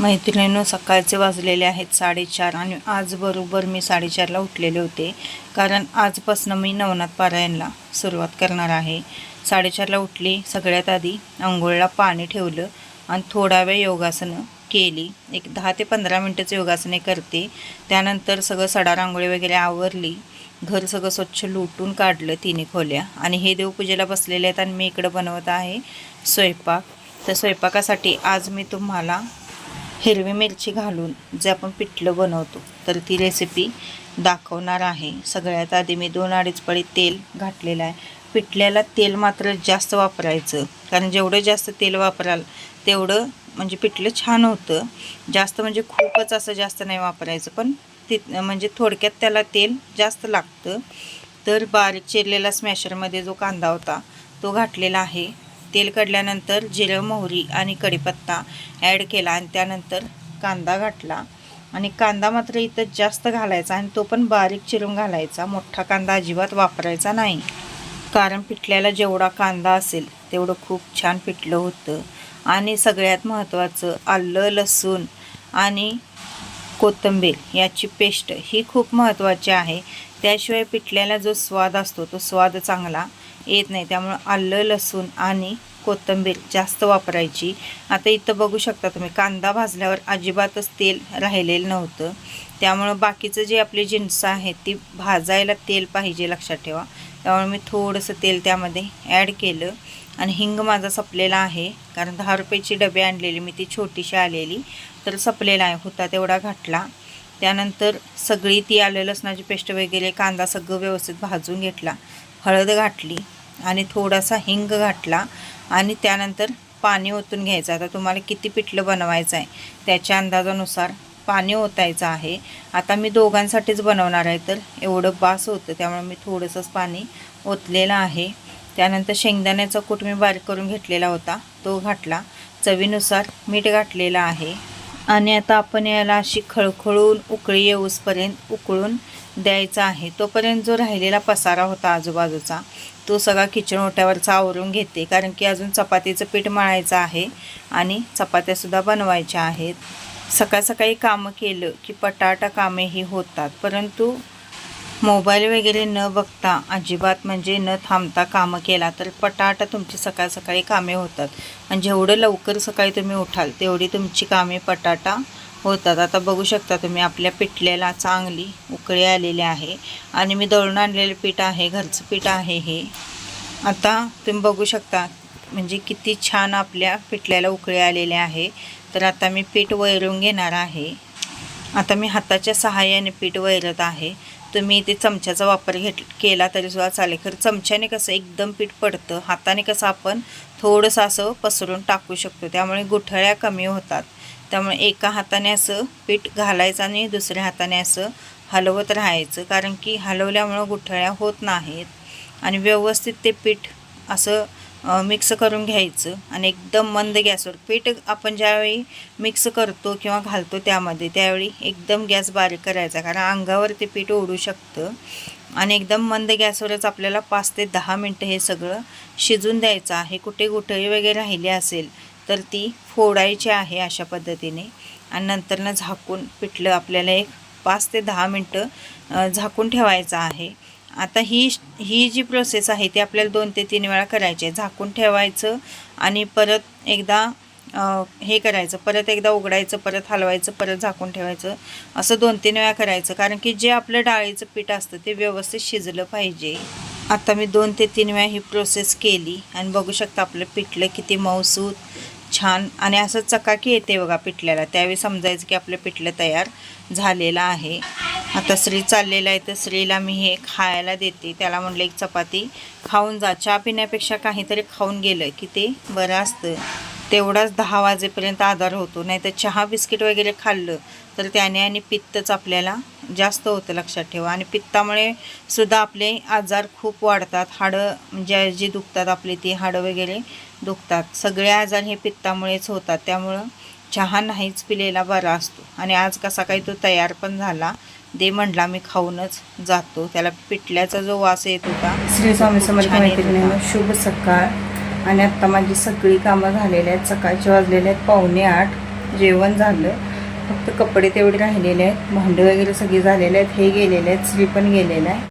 मैत्रिणीनं सकाळचे वाजलेले आहेत साडेचार आणि आज बरोबर मी साडेचारला उठलेले होते. कारण आजपासून मी नवनाथ पारायणला सुरुवात करणार आहे. साडेचारला उठली सगळ्यात आधी आंघोळला पाणी ठेवलं आणि थोडा वेळ योगासनं केली. एक दहा ते पंधरा मिनटंच योगासने करते. त्यानंतर सगळं सडा रांगोळी वगैरे आवरली. घर सगळं स्वच्छ लुटून काढलं तिने खोल्या. आणि हे देवपूजेला बसलेले आहेत आणि मी इकडं बनवत आहे स्वयंपाक. तर स्वयंपाकासाठी आज मी तुम्हाला हिरवी मिरची घालून जे आपण पिठलं बनवतो तर ती रेसिपी दाखवणार आहे. सगळ्यात आधी मी दोन अडीच पळी तेल घातलेलं आहे. पिठल्याला तेल मात्र जास्त वापरायचं कारण जेवढं जास्त तेल वापराल तेवढं म्हणजे पिठलं छान होतं. जास्त म्हणजे खूपच असं जास्त नाही वापरायचं पण ति म्हणजे थोडक्यात त्याला तेल जास्त लागतं. तर बारीक चिरलेला स्मॅशरमध्ये जो कांदा होता तो घातलेला आहे. तेल काढल्यानंतर जिरं मोहरी आणि कढीपत्ता ॲड केला आणि त्यानंतर कांदा घातला. आणि कांदा मात्र इथं जास्त घालायचा आणि तो पण बारीक चिरून घालायचा. मोठा कांदा अजिबात वापरायचा नाही. कारण पिठल्याला जेवढा कांदा असेल तेवढं खूप छान पिठलं होतं. आणि सगळ्यात महत्त्वाचं आलं लसूण आणि कोथिंबीर याची पेस्ट ही खूप महत्त्वाची आहे. त्याशिवाय पिठल्याला जो स्वाद असतो तो स्वाद चांगला येत नाही. त्यामुळं आलं लसूण आणि कोथिंबीर जास्त वापरायची. आता इथं बघू शकता तुम्ही कांदा भाजल्यावर अजिबातच तेल राहिलेलं नव्हतं. त्यामुळं बाकीचं जे आपली जिन्स आहेत ती भाजायला तेल पाहिजे लक्षात ठेवा. त्यामुळे मी थोडंसं तेल त्यामध्ये ॲड केलं. आणि हिंग माझा सपलेला आहे कारण दहा रुपयाची डबे आणलेली मी ती छोटीशी आलेली तर सपलेला आहे होता तेवढा घातला. त्यानंतर सगळी ती आलं लसणाची पेस्ट वगैरे कांदा सगळं व्यवस्थित भाजून घेतला. हळद घातली. आणि थोडासा हिंग घातला आणि त्यानंतर पाणी ओतून घ्यायचं. आता तुम्हाला किती पिठलं बनवायचं आहे त्याच्या अंदाजानुसार पाणी ओतायचं आहे. आता मी दोघांसाठीच बनवणार आहे तर एवढं बास होतं त्यामुळे मी थोडंसंच पाणी ओतलेलं आहे. त्यानंतर शेंगदाण्याचा कूट मी बारीक करून घेतलेला होता तो घातला. चवीनुसार मीठ घातलेलं आहे. आणि आता आपण याला अशी खळखळून उकळी येऊसपर्यंत उकळून द्यायचा आहे. तोपर्यंत जो राहिलेला पसारा होता आजूबाजूचा तो सगळा किचन ओट्यावरचा आवरून घेते कारण की अजून चपातीचं पीठ मळायचं आहे आणि चपात्यासुद्धा बनवायच्या आहेत. सकाळ सकाळी कामं केलं की पटाटा कामेही होतात परंतु मोबाईल वगैरे न बघता अजिबात म्हणजे न थांबता कामं केला तर पटाटा तुमची सकाळ सकाळी कामे होतात. आणि जेवढं लवकर सकाळी तुम्ही उठाल तेवढी तुमची कामे पटाटा होतात. आता बघू शकता तुम्ही आपल्या पिठल्याला चांगली उकळी आलेली आहे. आणि मी दळून आणलेलं पीठ आहे घरचं पीठ आहे हे. आता तुम्ही बघू शकता म्हणजे किती छान आपल्या पिठल्याला उकळी आलेली आहे. तर आता मी पीठ वैरून घेणार आहे. आता मी हाताच्या सहाय्याने पीठ वैरत आहे. तुम्ही इथे चमच्याचा वापर घेत केला तरीसुद्धा चालेल. खरं चमच्याने कसं एकदम पीठ पडतं हाताने कसं आपण थोडंसं असं पसरून टाकू शकतो. त्यामुळे गुठळ्या कमी होतात. त्यामुळे एका हाताने असं पीठ घालायचं आणि दुसऱ्या हाताने असं हलवत राहायचं. कारण की हलवल्यामुळं गुठळ्या होत नाहीत. आणि व्यवस्थित ते पीठ असं मिक्स करून घ्यायचं. आणि एकदम मंद गॅसवर पीठ आपण ज्यावेळी मिक्स करतो किंवा घालतो त्यामध्ये त्यावेळी एकदम गॅस बारीक करायचा. कारण अंगावर ते पीठ ओढू शकतं. आणि एकदम मंद गॅसवरच आपल्याला पाच ते दहा मिनटं हे सगळं शिजून द्यायचं आहे. कुठे गुठळी वगैरे राहिली असेल तर ती फोडायची आहे अशा पद्धतीने. आणि नंतरनं झाकून पिठलं आपल्याला एक पाच ते दहा मिनटं झाकून ठेवायचं आहे. आता ही ही जी प्रोसेस आहे ती आपल्याला दोन ते तीन वेळा करायची आहे. झाकून ठेवायचं आणि परत एकदा हे करायचं परत एकदा उघडायचं परत हलवायचं परत झाकून ठेवायचं. असं दोन तीन वेळा करायचं. कारण की जे आपलं डाळीचं पीठ असतं ते व्यवस्थित शिजलं पाहिजे. आता मी दोन ते तीन वेळा ही प्रोसेस केली. आणि बघू शकता आपलं पिठलं किती मऊसूत छान आणि असं चकाकी येते बघा पिठल्याला. त्यावेळी समजायचं की आपलं पिठलं तयार झालेलं आहे. आता श्री चाललेला आहे तर श्रीला मी हे खायला देते. त्याला म्हटलं एक चपाती खाऊन जा. चहा पिण्यापेक्षा काहीतरी खाऊन गेलं की ते बरं असतं. तेवढाच दहा वाजेपर्यंत आधार होतो. नाही तर चहा बिस्किट वगैरे खाल्लं तर त्याने आणि पित्तच आपल्याला जास्त होतं लक्षात ठेवा. आणि पित्तामुळे सुद्धा आपले आजार खूप वाढतात. हाडं म्हणजे जी दुखतात आपली ती हाडं वगैरे दुखतात. सगळे आजार हे पित्तामुळेच होतात. त्यामुळं चहा नाहीच पिलेला बरा असतो. आणि आज कसा काही तो तयार पण झाला दे म्हणला मी खाऊनच जातो. त्याला पिठल्याचा जो वास येत होता श्री स्वामी समर्थ. शुभ सकाळ. आणि आत्ता माझी सगळी कामं झालेली आहेत. सकाळचे वाजलेले आहेत पावणे आठ. जेवण झालं. फक्त कपडे तेवढे राहिलेले आहेत. भांडे वगैरे सगळे झालेले आहेत. हे गेलेले आहेत. स्त्री पण गेलेलं आहे.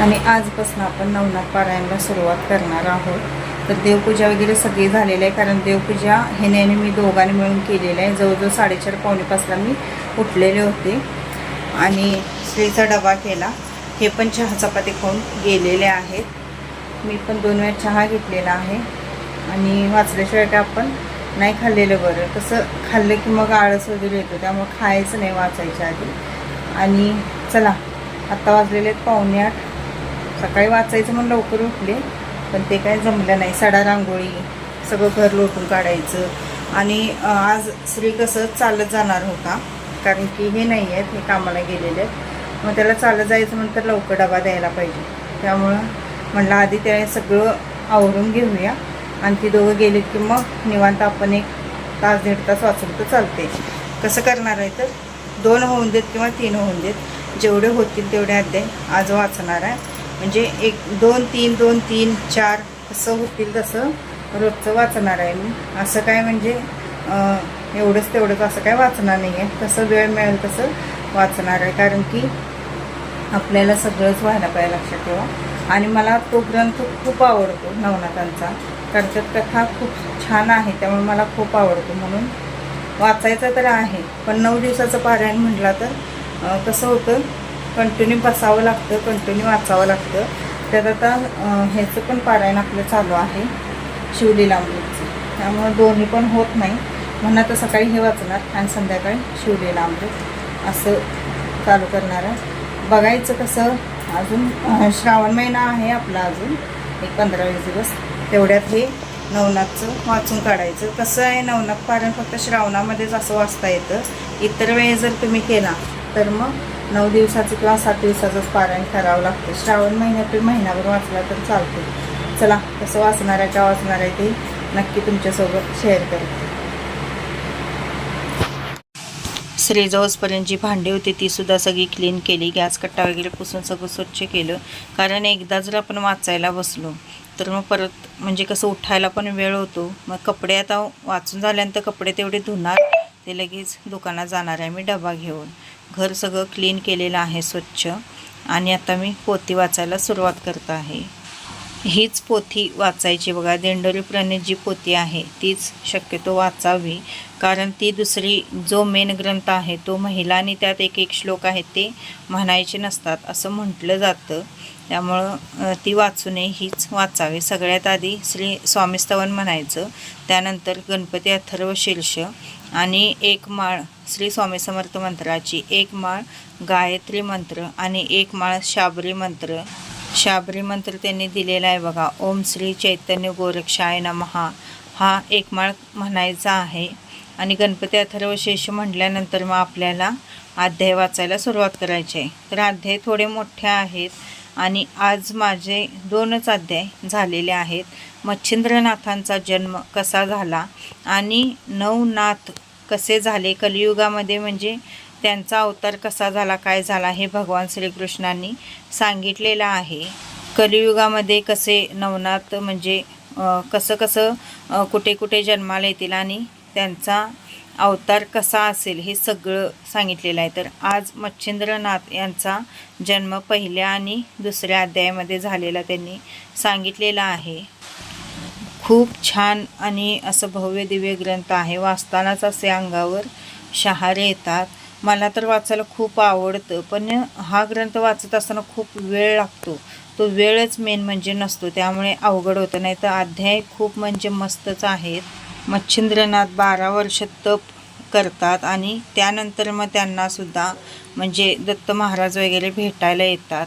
आणि आजपासून आपण नवनाथ पारायणला सुरुवात करणार आहोत. तर देवपूजा वगैरे सगळी झालेली आहे. कारण देवपूजा हे नेहमी मी दोघांनी मिळून केलेलं आहे. जवळजवळ साडेचार पावणेपासला मी उठलेले होते. आणि स्त्रीचा डबा केला. हे पण चहा चपाती खाऊन गेलेले आहेत. मी पण दोन वेळा चहा घेतलेला आहे. आणि वाचल्याशिवाय काय आपण नाही खाल्लेलं बरं. तसं खाल्लं की मग आळस वगैरे येतो त्यामुळं खायचं नाही वाचायच्या आधी. आणि चला आत्ता वाजलेले आहेत पावणे आठ. सकाळी वाचायचं म्हणून लवकर उठले पण ते काय जमलं नाही. सडा रांगोळी सगळं घर लोटून काढायचं. आणि आज श्री कसं चालत जाणार होता कारण की हे नाही आहेत हे कामाला गेलेले आहेत. मग त्याला चालत जायचं म्हणून तर लवकर डबा द्यायला पाहिजे. त्यामुळं म्हणलं आधी ते सगळं आवरून घेऊया. आणि ती दोघं गेलीत की मग निवांत आपण एक तास दीड तास वाचून तर चालते कसं करणार आहे तर? दोन होऊन देत किंवा तीन होऊन देत. जेवढे होतील तेवढे अध्याय आज वाचणार आहे. म्हणजे एक दोन तीन दोन तीन चार कसं होतील तसं रोजचं वाचणार आहे मी. असं काय म्हणजे एवढंच तेवढंच असं काय वाचणार नाही आहे कसं वेळ मिळेल तसं वाचणार आहे. कारण की आपल्याला सगळंच व्हायला पाहिजे लक्षात ठेवा. आणि मला तो ग्रंथ खूप आवडतो नवनाथांचा. कारण त्यात कथा खूप छान आहे त्यामुळे मला खूप आवडतो. म्हणून वाचायचं तर आहे पण नऊ दिवसाचं पारायण म्हटला तर कसं होतं कंटिन्यू बसावं लागतं कंटिन्यू वाचावं लागतं. त्यात आता ह्याचं पण पारायण आपलं चालू आहे शिवलीलामृतचं. त्यामुळं दोन्ही पण होत नाही. म्हणून आता सकाळी हे वाचणार आणि संध्याकाळी शिवलीलामृत असं चालू करणार बघायचं कसं अजून श्रावण महिना आहे आपला अजून एक पंधरा वीस दिवस. तेवढ्यात हे नवनाथचं वाचून काढायचं. कसं आहे नवनाथ पारण फक्त श्रावणामध्येच असं वाचता येतं. इतर वेळेस जर तुम्ही केला तर मग नऊ दिवसाचं किंवा सात दिवसाचंच पारायण करावं लागतं. श्रावण महिन्यातून महिनाभर वाचला तर चालतं चला कसं वाचणार आहे का वाचणार आहे ते नक्की तुमच्यासोबत शेअर करते श्रीजवसपर्यंत जी भांडी होती ती सुद्धा सगळी क्लीन केली. गॅस कट्टा वगैरे पुसून सगळं स्वच्छ केलं. कारण एकदा जर आपण वाचायला बसलो तर मग परत म्हणजे कसं उठायला पण वेळ होतो. मग कपडे आता वाचून झाल्यानंतर कपडे तेवढे धुणार ते लगेच दुकानात जाणार आहे मी डबा घेऊन. घर सगळं क्लीन केलेलं आहे स्वच्छ. आणि आता मी पोती वाचायला सुरुवात करत आहे. हीच पोथी वाचायची. बघा दिंडोरी जी पोथी आहे. तीच शक्यतो वाचावी कारण ती दुसरी जो मेन ग्रंथ आहे तो महिलांनी त्यात एक एक श्लोक आहेत ते म्हणायचे नसतात असं म्हटलं जातं. त्यामुळं ती वाचू नये हीच वाचावी. सगळ्यात आधी श्री स्वामीस्तवन म्हणायचं. त्यानंतर गणपती अथर्व शीर्ष आणि एक माळ श्री स्वामी समर्थ मंत्राची एक माळ गायत्री मंत्र आणि एक माळ शाबरी मंत्र शाबरी मंत्र त्यांनी दिलेला आहे बघा. ओम श्री चैतन्य गोरक्षाय नमहा. हा एकमाळ म्हणायचा आहे. आणि गणपती अथर्व शेष म्हटल्यानंतर मग आपल्याला अध्याय वाचायला सुरुवात करायची आहे. तर अध्याय थोडे मोठे आहेत. आणि आज माझे दोनच अध्याय झालेले आहेत. मच्छिंद्रनाथांचा जन्म कसा झाला? आणि नवनाथ कसे झाले? कलियुगामध्ये म्हणजे त्यांचा अवतार कसा झाला काय झाला हे भगवान श्रीकृष्णांनी सांगितलेलं आहे. कलियुगामध्ये कसे नवनाथ म्हणजे कसं कसं कुठे कुठे जन्माला येतील आणि त्यांचा अवतार कसा असेल हे सगळं सांगितलेलं आहे. तर आज मच्छिंद्रनाथ यांचा जन्म पहिल्या आणि दुसऱ्या अध्यायामध्ये झालेला त्यांनी सांगितलेला आहे. खूप छान आणि असं भव्य दिव्य ग्रंथ आहे. वाचतानाच असे अंगावर शहारे येतात. मला तर वाचायला खूप आवडतं पण हा ग्रंथ वाचत असताना खूप वेळ लागतो. तो वेळच मेन म्हणजे नसतो त्यामुळे अवघड होतं. नाही तर अध्याय खूप म्हणजे मस्तच आहेत. मच्छिंद्रनाथ बारा वर्ष तप करतात आणि त्यानंतर मग त्यांनासुद्धा म्हणजे दत्त महाराज वगैरे भेटायला येतात.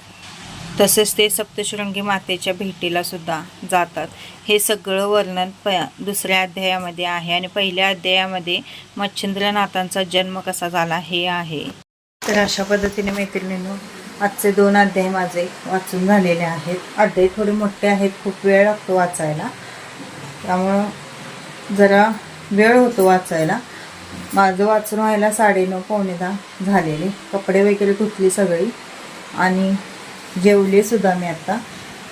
तसेच ते सप्तशृंगी मातेच्या भेटीला सुद्धा जातात. हे सगळं वर्णन प दुसऱ्या अध्यायामध्ये आहे आणि पहिल्या अध्यायामध्ये मच्छिंद्रनाथांचा जन्म कसा झाला हे आहे. तर अशा पद्धतीने मैत्रिणींनो आजचे दोन अध्याय माझे वाचून झालेले आहेत. अध्याय थोडे मोठे आहेत खूप वेळ लागतो वाचायला. त्यामुळं जरा वेळ होतो वाचायला. माझं वाचून व्हायला साडेनऊ पावणे दहा झालेले. कपडे वगैरे धुतली सगळी. आणि जेवले सुद्धा मी आता.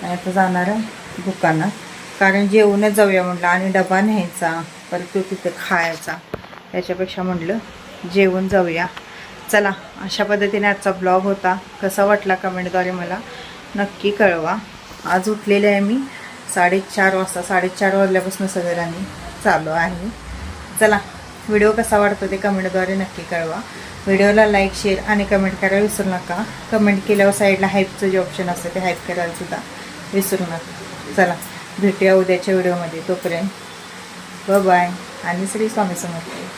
आता जाणार आहे दुकानात. कारण जेवूनच जाऊया म्हटलं. आणि डबा न्यायचा परत तो तिथे खायचा. त्याच्यापेक्षा म्हटलं जेवून जाऊया. चला अशा पद्धतीने आजचा ब्लॉग होता. कसा वाटला कमेंटद्वारे मला नक्की कळवा. आज उठलेले आहे मी. साडेचार वाजता साडेचार वाजल्यापासून सगळ्यांनी चालू आहे. चला व्हिडिओ कसा वाटतो ते कमेंटद्वारे नक्की कळवा. व्हिडिओला लाईक शेअर आणि कमेंट करायला विसरू नका. कमेंट केल्यावर साईडला हाईपचं जे ऑप्शन असतं ते हाईप करायला सुद्धा विसरू नका. चला भेटूया उद्याच्या व्हिडिओमध्ये तोपर्यंत बाय आणि श्री स्वामी समर्थ.